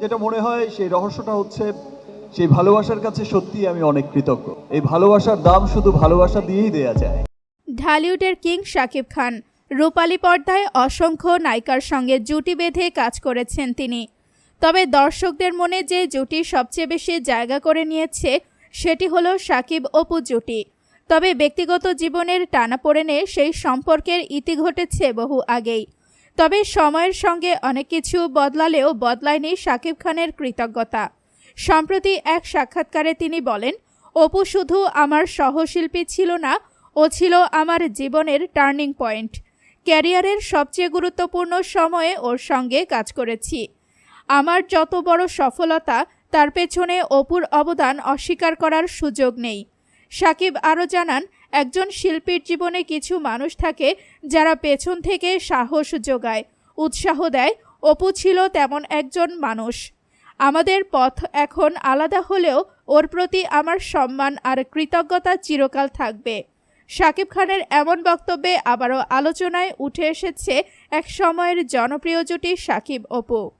যেটা মনে হয় সেই রহস্যটা হচ্ছে, সেই ভালোবাসার কাছে সত্যি আমি অনেক কৃতজ্ঞ। এই ভালোবাসার দাম শুধু ভালোবাসা দিয়েই দেয়া যায়। ঢালিউডের কিং শাকিব খান, রূপালী পর্দায় অসংখ্য নায়িকার সঙ্গে জুটি বেঁধে কাজ করেছেন তিনি। তবে দর্শকদের মনে যে জুটি সবচেয়ে বেশি জায়গা করে নিয়েছে, সেটি হলো সাকিব অপু জুটি। তবে ব্যক্তিগত জীবনের টানাপোড়েনে সেই সম্পর্কের ইতি ঘটেছে বহু আগেই। তবে সময়ের সঙ্গে অনেক কিছু বদলালেও বদলায়নি শাকিব খানের কৃতজ্ঞতা। সম্প্রতি এক সাক্ষাৎকারে তিনি বলেন, অপু শুধু আমার সহশিল্পী ছিল না, ও ছিল আমার জীবনের টার্নিং পয়েন্ট। ক্যারিয়ারের সবচেয়ে গুরুত্বপূর্ণ সময়ে ওর সঙ্গে কাজ করেছি। আমার যত বড় সফলতা, তার পেছনে অপুর অবদান অস্বীকার করার সুযোগ নেই। সাকিব আরও জানান একজন শিল্পীর জীবনে কিছু মানুষ থাকে যারা পেছন থেকে সাহস যোগায়, উৎসাহ দেয়। অপু ছিল তেমন একজন মানুষ। আমাদের পথ এখন আলাদা হলেও ওর প্রতি আমার সম্মান আর কৃতজ্ঞতা চিরকাল থাকবে। শাকিব খানের এমন বক্তব্যে আবারও আলোচনায় উঠে এসেছে এক সময়ের জনপ্রিয় জুটি সাকিব অপু।